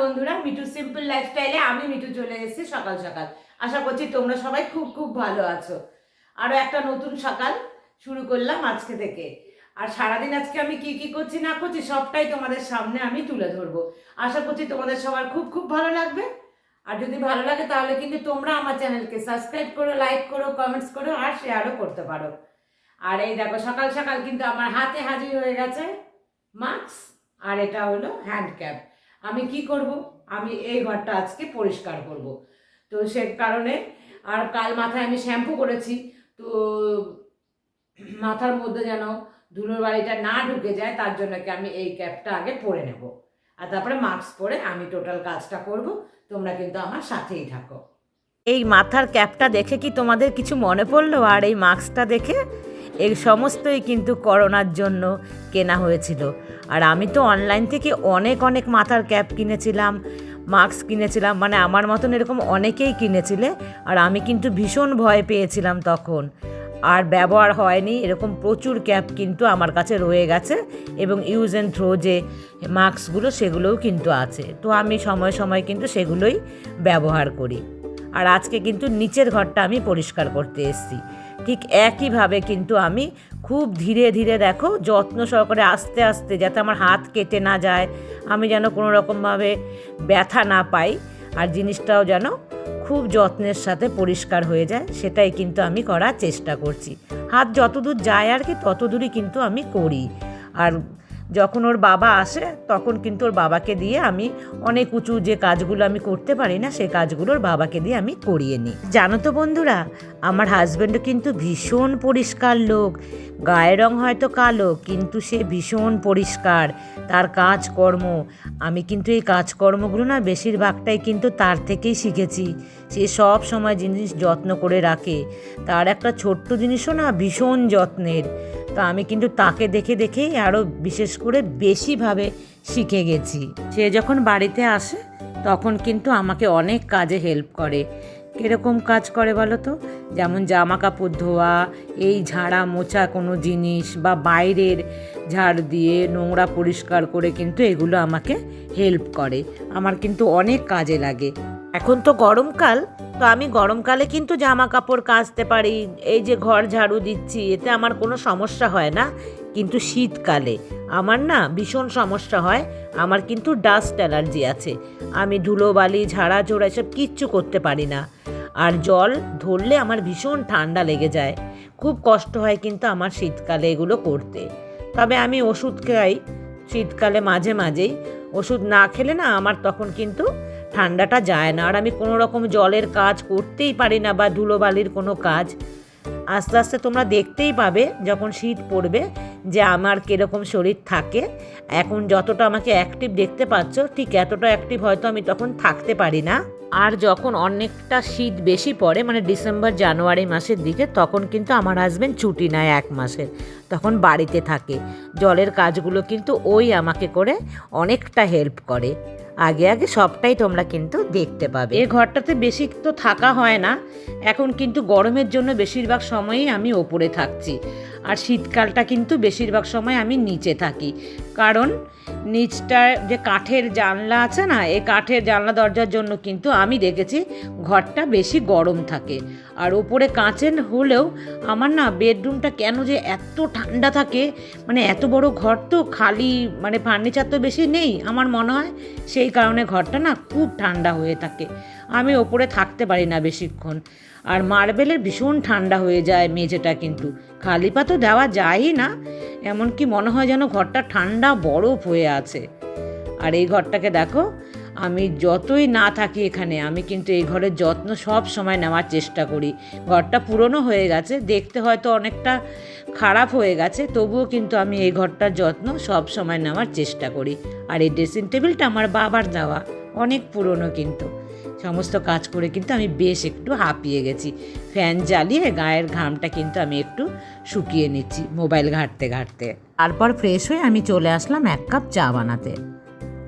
বন্ধুরা মিঠু সিম্পল লাইফস্টাইলে আমি মিঠু চলে এসেছি সকাল সকাল। আশা করছি তোমরা সবাই খুব খুব ভালো আছো। আরও একটা নতুন সকাল শুরু করলাম আজকে থেকে। আর সারাদিন আজকে আমি কি কি করছি না করছি সবটাই তোমাদের সামনে আমি তুলে ধরবো। আশা করছি তোমাদের সবার খুব খুব ভালো লাগবে। আর যদি ভালো লাগে তাহলে কিন্তু তোমরা আমার চ্যানেলকে সাবস্ক্রাইব করো লাইক করো কমেন্টস করো আর শেয়ারও করতে পারো। আর এই দেখো সকাল সকাল কিন্তু আমার হাতে হাজির হয়ে গেছে মাস্ক আর এটা হলো হ্যান্ড ক্যাপ আমি কি করব? আমি এই ঘরটা আজকে পরিষ্কার করব। তো সে কারণে আর কাল মাথায় আমি শ্যাম্পু করেছি, তো মাথার মধ্যে যেন ধুলোর বাড়িটা না ঢুকে যায়, তার জন্য কি আমি এই ক্যাপটা আগে পরে নেব। আর তারপরে মাস্ক পরে আমি টোটাল কাজটা করব, তোমরা কিন্তু আমার সাথেই থাকো। এই মাথার ক্যাপটা দেখে কি তোমাদের কিছু মনে পড়ল? আর এই মাস্কটা দেখে এই সমস্তই কিন্তু করোনার জন্য কেনা হয়েছিল। আর আমি তো অনলাইন থেকে অনেক অনেক মাথার ক্যাপ কিনেছিলাম মাস্ক কিনেছিলাম মানে আমার মতন এরকম অনেকেই কিনেছিলে। আর আমি কিন্তু ভীষণ ভয় পেয়েছিলাম তখন। আর ব্যবহার হয়নি, এরকম প্রচুর ক্যাপ কিন্তু আমার কাছে রয়ে গেছে এবং ইউজ অ্যান্ড থ্রো যে মাস্কগুলো সেগুলোও কিন্তু আছে। তো আমি সময় সময় কিন্তু সেগুলোই ব্যবহার করি। আর আজকে কিন্তু নিচের ঘরটা আমি পরিষ্কার করতে এসেছি। ঠিক একইভাবে কিন্তু আমি খুব ধীরে ধীরে দেখো যত্ন সহকারে আস্তে আস্তে যাতে আমার হাত কেটে না যায়, আমি যেন কোনো রকমভাবে ব্যথা না পাই আর জিনিসটাও যেন খুব যত্নের সাথে পরিষ্কার হয়ে যায়, সেটাই কিন্তু আমি করার চেষ্টা করছি। হাত যতদূর যায় আর কি ততদূরই কিন্তু আমি করি। আর যখন ওর বাবা আসে, তখন কিন্তু ওর বাবাকে দিয়ে আমি অনেক উঁচু যে কাজগুলো আমি করতে পারি না সেই কাজগুলো ওর বাবাকে দিয়ে আমি করিয়ে নিই। জানো তো বন্ধুরা, আমার হাজব্যান্ডও কিন্তু ভীষণ পরিষ্কার লোক। গায়ের রং হয়তো কালো, কিন্তু সে ভীষণ পরিষ্কার। তার কাজকর্ম, আমি কিন্তু এই কাজকর্মগুলো না বেশিরভাগটাই কিন্তু তার থেকেই শিখেছি। সে সব সময় জিনিস যত্ন করে রাখে। তার একটা ছোট্ট জিনিসও না ভীষণ যত্নের। তো আমি কিন্তু তাকে দেখে দেখেই আরও বিশেষ করে বেশিভাবে শিখে গেছি। সে যখন বাড়িতে আসে, তখন কিন্তু আমাকে অনেক কাজে হেল্প করে। কীরকম কাজ করে বলো তো? যেমন জামা কাপড় ধোয়া, এই ঝাড়া মোছা কোনো জিনিস বা বাইরের ঝাড় দিয়ে নোংরা পরিষ্কার করে কিন্তু এগুলো আমাকে হেল্প করে। আমার কিন্তু অনেক কাজে লাগে। এখন তো গরমকাল, তো আমি গরমকালে কিন্তু জামা কাপড় কাচতে পারি, এই যে ঘর ঝাড়ু দিচ্ছি, এতে আমার কোনো সমস্যা হয় না। কিন্তু শীতকালে আমার না ভীষণ সমস্যা হয়, আমার কিন্তু ডাস্ট অ্যালার্জি আছে। আমি ধুলোবালি, ঝাড়া ঝোড়া এসব কিচ্ছু করতে পারি না। আর জল ধরলে আমার ভীষণ ঠান্ডা লেগে যায়। খুব কষ্ট হয় কিন্তু আমার শীতকালে এগুলো করতে। তবে আমি ওষুধ খাই, শীতকালে মাঝে মাঝেই। ওষুধ না খেলে না আমার তখন কিন্তু ঠান্ডাটা যায় না। আর আমি কোনো রকম জলের কাজ করতেই পারি না বা ধুলোবালির কোনো কাজ। আস্তে আস্তে তোমরা দেখতেই পাবে যখন শীত পড়বে যে আমার কীরকম শরীর থাকে। এখন যতটা আমাকে অ্যাক্টিভ দেখতে পাচ্ছ, ঠিক এতটা অ্যাক্টিভ হয়তো আমি তখন থাকতে পারি না। আর যখন অনেকটা শীত বেশি পড়ে মানে ডিসেম্বর, জানুয়ারি মাসের দিকে, তখন কিন্তু আমার হাজব্যান্ড ছুটি নেয় এক মাসের। তখন বাড়িতে থাকে। জলের কাজগুলো কিন্তু ওই আমাকে করে অনেকটা হেল্প করে। আগে আগে সবটাই তোমরা কিন্তু দেখতে পাবে। এ ঘরটাতে বেশি তো থাকা হয় না। এখন কিন্তু গরমের জন্য বেশিরভাগ সময়ই আমি ওপরে থাকছি। আর শীতকালটা কিন্তু বেশিরভাগ সময় আমি নিচে থাকি। কারণ নিচটার যে কাঠের জানলা আছে না, এই কাঠের জানলা দরজার জন্য কিন্তু আমি দেখেছি ঘরটা বেশি গরম থাকে। আর ওপরে কাঁচের হলেও আমার না বেডরুমটা কেন যে এত ঠান্ডা থাকে মানে এত বড় ঘর তো খালি মানে ফার্নিচার তো বেশি নেই আমার মনে হয়, সেই কারণে ঘরটা না খুব ঠান্ডা হয়ে থাকে। আমি ওপরে থাকতে পারি না বেশিক্ষণ। আর মার্বেলের ভীষণ ঠান্ডা হয়ে যায় মেঝেটা কিন্তু। খালি পা তো দেওয়া যায়ই না, এমনকি মনে হয় যেন ঘরটা ঠান্ডা বরফ হয়ে আছে। আর এই ঘরটাকে দেখো, আমি যতই না থাকি এখানে, আমি কিন্তু এই ঘরের যত্ন সব সময় নেওয়ার চেষ্টা করি। ঘরটা পুরনো হয়ে গেছে, দেখতে হয়তো অনেকটা খারাপ হয়ে গেছে, তবুও কিন্তু আমি এই ঘরটার যত্ন সব সময় নেওয়ার চেষ্টা করি। আর এই ড্রেসিং টেবিলটা আমার বাবার দেওয়া, অনেক পুরনো কিন্তু। সমস্ত কাজ করে কিন্তু আমি বেশ একটু হাঁপিয়ে গেছি। ফ্যান জ্বালিয়ে গায়ের ঘামটা কিন্তু আমি একটু শুকিয়ে নিচ্ছি মোবাইল ঘাঁটতে ঘাঁটতে। তারপর ফ্রেশ হয়ে আমি চলে আসলাম এক কাপ চা বানাতে।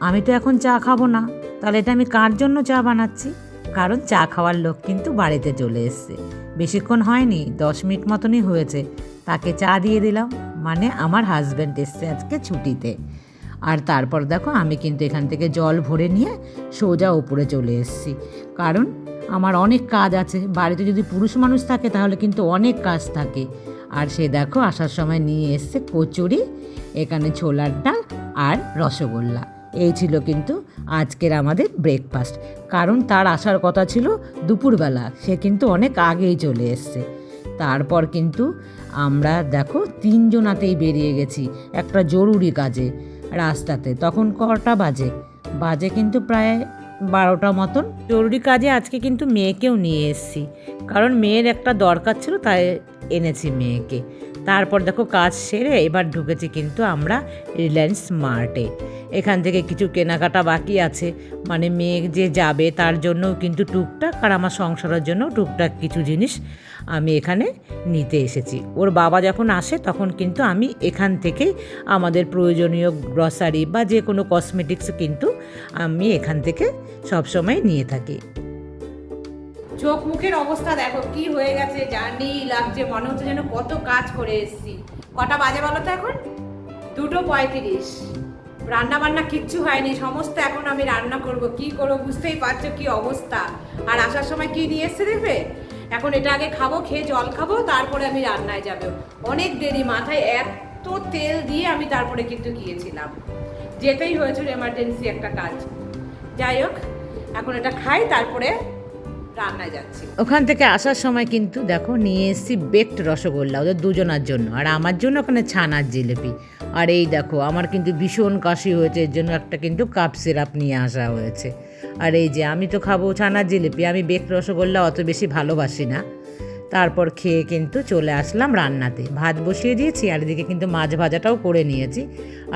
আমি তো এখন চা খাব না, তাহলে এটা আমি কার জন্য চা বানাচ্ছি? কারণ চা খাওয়ার লোক কিন্তু বাড়িতে চলে এসছে। বেশিক্ষণ হয়নি, দশ মিনিট মতনই হয়েছে। তাকে চা দিয়ে দিলাম মানে আমার হাজব্যান্ড এসছে আজকে ছুটিতে। আর তারপর দেখো আমি কিন্তু এখান থেকে জল ভরে নিয়ে সোজা উপরে চলে এসেছি। কারণ আমার অনেক কাজ আছে। বাড়িতে যদি পুরুষ মানুষ থাকে তাহলে কিন্তু অনেক কাজ থাকে। আর সে দেখো আসার সময় নিয়ে এসছে কচুরি, এখানে ছোলার ডাল আর রসগোল্লা। এই ছিল কিন্তু আজকের আমাদের ব্রেকফাস্ট কারণ তার আসার কথা ছিল দুপুরবেলা। সে কিন্তু অনেক আগেই চলে এসছে। তারপর কিন্তু আমরা দেখো তিনজনাতেই বেরিয়ে গেছি। একটা জরুরি কাজে। রাস্তাতে। তখন কটা বাজে? বাজে কিন্তু প্রায় বারোটা মতন। জরুরি কাজে আজকে কিন্তু মেয়েকেও নিয়ে এসেছি। কারণ মেয়ের একটা দরকার ছিল, তাই এনেছি মেয়েকে। তারপর দেখো কাজ সেরে এবার ঢুকেছি কিন্তু আমরা রিলায়েন্স স্মার্টে এখান থেকে কিছু কেনাকাটা বাকি আছে। মানে মেয়ে যে যাবে তার জন্যও কিন্তু টুকটাক আর আমার সংসারের জন্য টুকটাক কিছু জিনিস আমি এখানে নিতে এসেছি। ওর বাবা যখন আসে তখন কিন্তু আমি এখান থেকেই আমাদের প্রয়োজনীয় গ্রসারি বা যে কোনো কসমেটিক্স কিন্তু আমি এখান থেকে সবসময় নিয়ে থাকি। চোখ মুখের অবস্থা দেখো, কি হয়ে গেছে, জার্নি লাগছে, মনে হচ্ছে যেন কত কাজ করে এসছি। কটা বাজে বলো তো এখন? দুটো পঁয়ত্রিশ। রান্না বান্না কিচ্ছু হয়নি, সমস্ত এখন আমি রান্না করব। কি করব বুঝতেই পারছ কি অবস্থা? আর আসার সময় কি নিয়ে এসছে দেখবে? এখন এটা আগে খাব, খেয়ে জল খাব, তারপরে আমি রান্নায় যাব। অনেক দেরি, মাথায় এত তেল দিয়ে আমি তারপরে কিন্তু গিয়েছিলাম। যেতেই হয়েছিল এমার্জেন্সি একটা কাজ। যাই হোক, এখন এটা খাই, তারপরে রান্নায় যাচ্ছি। ওখান থেকে আসার সময় কিন্তু দেখো নিয়ে এসেছি বেকড রসগোল্লা ওদের দুজনার জন্য। আর আমার জন্য ওখানে ছানার জিলিপি। আর এই দেখো, আমার কিন্তু ভীষণ কাশি হয়েছে, এর জন্য একটা কিন্তু কাপ সিরাপ নিয়ে আসা হয়েছে। আর এই যে আমি তো খাব ছানার জিলিপি, আমি বেক রসগোল্লা অত বেশি ভালোবাসি না। তারপর খেয়ে কিন্তু চলে আসলাম রান্নাতে। ভাত বসিয়ে দিয়েছি, আর এদিকে কিন্তু মাছ ভাজাটাও করে নিয়েছি।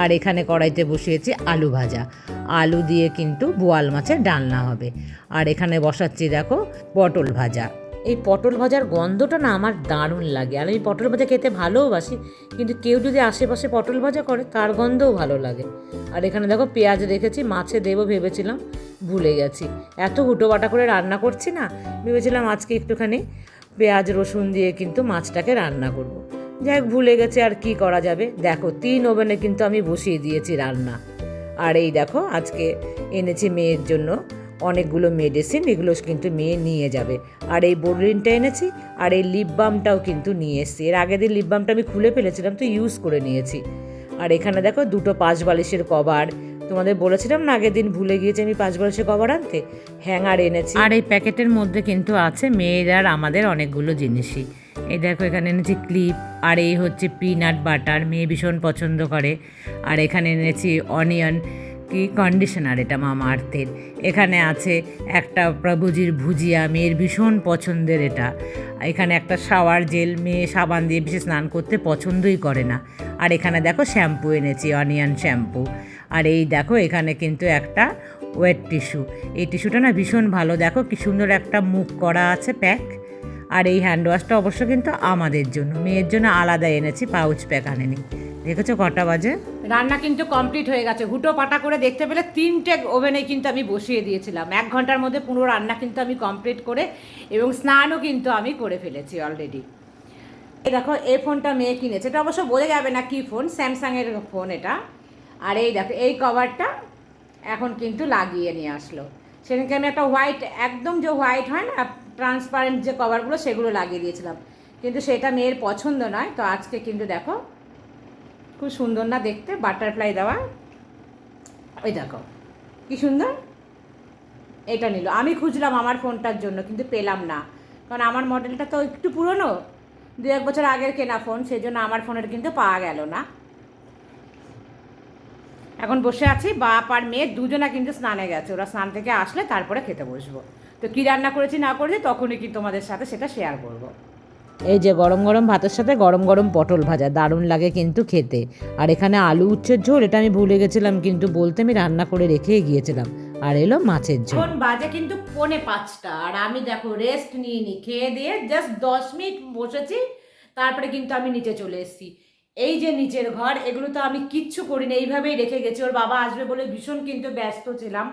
আর এখানে কড়াইতে বসিয়েছি আলু ভাজা। আলু দিয়ে কিন্তু বোয়াল মাছের ডালনা হবে। আর এখানে বসাচ্ছি দেখো পটল ভাজা। এই পটল ভাজার গন্ধটা না আমার দারুণ লাগে। আর আমি পটল ভাজা খেতে ভালোবাসি, কিন্তু কেউ যদি আশেপাশে পটল ভাজা করে, তার গন্ধও ভালো লাগে। আর এখানে দেখো পেঁয়াজ রেখেছি, মাছে দেবো ভেবেছিলাম, ভুলে গেছি। এত হুটো বাটা করে রান্না করছি না, ভেবেছিলাম আজকে একটুখানি পেঁয়াজ, রসুন দিয়ে কিন্তু মাছটাকে রান্না করব। যাই হোক, ভুলে গেছে আর কি করা যাবে। দেখো, তিন ওভেনে কিন্তু আমি বসিয়ে দিয়েছি রান্না। আর এই দেখো, আজকে এনেছি মেয়ের জন্য অনেকগুলো মেডিসিন এগুলো কিন্তু মেয়ে নিয়ে যাবে। আর এই বোরলিনটা এনেছি, আর এই লিপ বামটাও কিন্তু নিয়ে এসেছি। এর আগের দিন লিপ বামটা আমি খুলে ফেলেছিলাম, তো ইউজ করে নিয়েছি। আর এখানে দেখো, দুটো পাঁচ বালিশের কভার তোমাদের বলেছিলাম না আগের দিন ভুলে গিয়েছি আমি পাঁচ বালিশের কভার আনতে? হ্যাঙ্গার এনেছি। আর এই প্যাকেটের মধ্যে কিন্তু আছে মেয়ের আর আমাদের অনেকগুলো জিনিসই। এই দেখো এখানে এনেছি ক্লিপ, আর এই হচ্ছে পিনাট বাটার, মেয়ে ভীষণ পছন্দ করে। আর এখানে এনেছি অনিয়ন, কি কন্ডিশনার এটা মামা আর্থের। এখানে আছে একটা প্রভুজির ভুজিয়া, মেয়ের ভীষণ পছন্দের এটা। এখানে একটা শাওয়ার জেল, মেয়ে সাবান দিয়ে বেশি স্নান করতে পছন্দই করে না। আর এখানে দেখো শ্যাম্পু এনেছি, অনিয়ন শ্যাম্পু। আর এই দেখো, এখানে কিন্তু একটা ওয়েট টিস্যু এই টিস্যুটা না ভীষণ ভালো। দেখো কি সুন্দর একটা মুখ করা আছে, প্যাক। আর এই হ্যান্ড ওয়াশটা অবশ্য কিন্তু আমাদের জন্য। মেয়ের জন্য আলাদা এনেছি পাউচ প্যাক আনেনি। দেখেছ কটা বাজে? রান্না কিন্তু কমপ্লিট হয়ে গেছে। হুটো পাটা করে দেখতে পেলে তিনটে ওভেনে কিন্তু আমি বসিয়ে দিয়েছিলাম। এক ঘণ্টার মধ্যে পুরো রান্না কিন্তু আমি কমপ্লিট করে এবং স্নানও কিন্তু আমি করে ফেলেছি অলরেডি দেখো, এই ফোনটা মেয়ে কিনেছে। এটা অবশ্য বোঝা যাবে না কি ফোন, স্যামসাংয়ের ফোন এটা। আর এই দেখো, এই কভারটা এখন কিন্তু লাগিয়ে নিয়ে আসলো। সেদিনকে আমি একটা হোয়াইট একদম যে হোয়াইট হয় না ট্রান্সপারেন্ট যে কভারগুলো সেগুলো লাগিয়ে দিয়েছিলাম। কিন্তু সেটা মেয়ের পছন্দ নয়, তো আজকে কিন্তু দেখো, খুব সুন্দর না দেখতে বাটারফ্লাই দেওয়া। ওই দেখো, কি সুন্দর? এটা নিল। আমি খুঁজলাম আমার ফোনটার জন্য, কিন্তু পেলাম না। কারণ আমার মডেলটা তো একটু পুরনো দু এক বছর আগের কেনা ফোন সেই জন্য আমার ফোনের কিন্তু পাওয়া গেল না। এখন বসে আছি বাপ আর মেয়ে দুজনা কিন্তু স্নানে গেছে। ওরা স্নান থেকে আসলে তারপরে খেতে বসবো। তো কী রান্না করেছি না করেছি তখনই কি তোমাদের সাথে সেটা শেয়ার করব। এই যে গরম গরম ভাতের সাথে গরম গরম পটল ভাজা দারুণ লাগে কিন্তু খেতে। আর এখানে আলু উচ্ছের ঝোল এটা আমি ভুলে গেছিলাম কিন্তু বলতে আমি রান্না করে রেখে গিয়েছিলাম। আর এলো মাছের ঝোল। এখন বাজে কিন্তু পৌনে পাঁচটা আর আমি দেখো রেস্ট নিয়ে নি খেয়ে দিয়ে জাস্ট দশ মিনিট বসেছি তারপরে কিন্তু আমি নিচে চলে এসেছি। এই যে নিচের ঘর, এগুলো তো আমি কিচ্ছু করিনি, এইভাবেই রেখে গেছি। ওর বাবা আসবে বলে ভীষণ কিন্তু ব্যস্ত ছিলাম।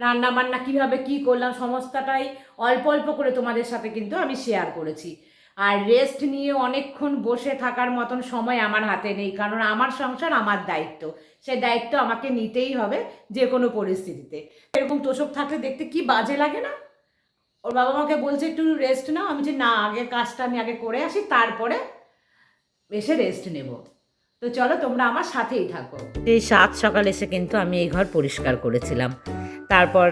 রান্না বান্না কীভাবে কী করলাম, সমস্তটাই অল্প অল্প করে তোমাদের সাথে কিন্তু আমি শেয়ার করেছি। আর রেস্ট নিয়ে অনেকক্ষণ বসে থাকার মতন সময় আমার হাতে নেই, কারণ আমার সংসার আমার দায়িত্ব। সে দায়িত্ব আমাকে নিতেই হবে যে কোনো পরিস্থিতিতে। এরকম তোষক থাকলে দেখতে কি বাজে লাগে না? ওর বাবা মাকে বলছে, একটু রেস্ট নাও। আমি যে না, আগে কাজটা আমি আগে করে আসি, তারপরে এসে রেস্ট নেব। তো চলো তোমরা আমার সাথেই থাকো। এই সাত সকাল এসে কিন্তু আমি এই ঘর পরিষ্কার করেছিলাম। তারপর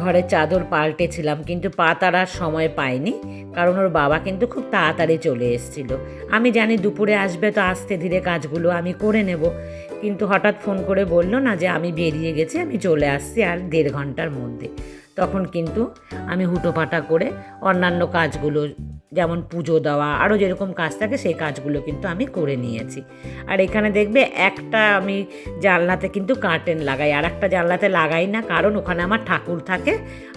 ঘরে চাদর পাল্টেছিলাম, কিন্তু পা তারার সময় পাইনি, কারণ ওর বাবা কিন্তু খুব তাড়াতাড়ি চলে এসেছিল। আমি জানি দুপুরে আসবে তো আস্তে ধীরে কাজগুলো আমি করে নেব, কিন্তু হঠাৎ ফোন করে বলল না যে আমি বেরিয়ে গেছি, আমি চলে আসছি আর দেড় ঘণ্টার মধ্যে। তখন কিন্তু আমি হুটোপাটা করে অন্যান্য কাজগুলো, যেমন পুজো দেওয়া আরও যেরকম কাজ থাকে সেই কাজগুলো কিন্তু আমি করে নিয়েছি। আর এখানে দেখবে একটা আমি জানলাতে কিন্তু কার্টেন লাগাই আর একটা জানলাতে লাগাই না, কারণ ওখানে আমার ঠাকুর থাকে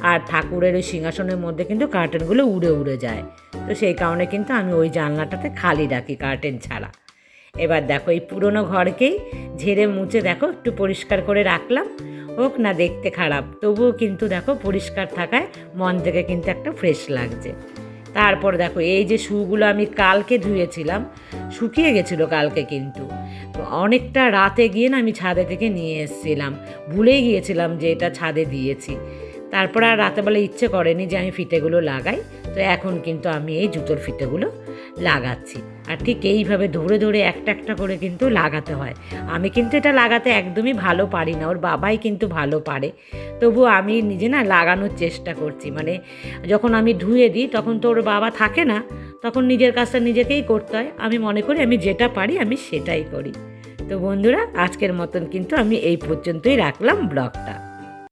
আর ঠাকুরের ওই সিংহাসনের মধ্যে কিন্তু কার্টেনগুলো উড়ে উড়ে যায়। তো সেই কারণে কিন্তু আমি ওই জানলাটাতে খালি রাখি কার্টেন ছাড়া। এবার দেখো এই পুরনো ঘরকেই ঝেড়ে মুছে দেখো একটু পরিষ্কার করে রাখলাম। হোক না দেখতে খারাপ, তবুও কিন্তু দেখো পরিষ্কার থাকায় মন থেকে কিন্তু একটা ফ্রেশ লাগছে। তারপর দেখো এই যে শুগুলো আমি কালকে ধুয়েছিলাম, শুকিয়ে গেছিল কালকে কিন্তু। অনেকটা রাতে গিয়ে না আমি ছাদে থেকে নিয়ে এসেছিলাম ভুলেই গিয়েছিলাম যে এটা ছাদে দিয়েছি। তারপর আর রাতেবেলা ইচ্ছে করেনি যে আমি ফিতেগুলো লাগাই, তো এখন কিন্তু আমি এই জুতোর ফিতেগুলো লাগাচ্ছি। আর ঠিক এইভাবে ধরে ধরে একটা একটা করে কিন্তু লাগাতে হয়। আমি কিন্তু এটা লাগাতে একদমই ভালো পারি না, ওর বাবাই কিন্তু ভালো পারে। তবু আমি নিজে না লাগানোর চেষ্টা করছি। মানে যখন আমি ধুয়ে দিই, তখন তো ওর বাবা থাকে না, তখন নিজের কাজটা নিজেকেই করতে হয়। আমি মনে করি আমি যেটা পারি আমি সেটাই করি। তো বন্ধুরা, আজকের মতন কিন্তু আমি এই পর্যন্তই রাখলাম ব্লগটা।